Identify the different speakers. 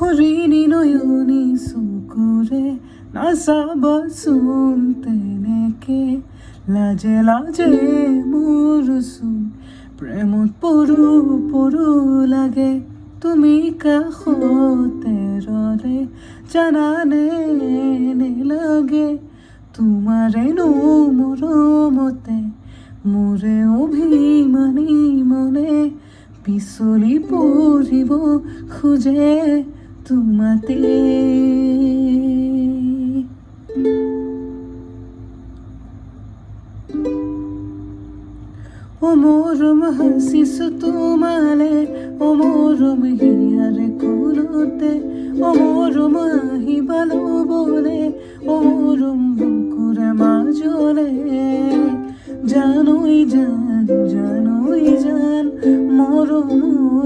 Speaker 1: হরিণী নয়নি সুকুরে নাচাব শুনতে নেকে। লাজে লাজে মোৰচোন প্ৰেমত পৰু পৰু লাগে। তুমি কাষতে ৰলে জানানে নেলাগে তোমাৰেনো মৰমতে মোৰে অভিমানী মনে। পিছলি পৰিব খোজে তোমাতে। ও মৰম হাচিছো তোমালে, ও মৰম হিয়াৰে কুলতে, ও মৰম আহিবা ল'বলে ও মৰম বুকুৰে মাজলে। জানোই জান জানোই জান মৰম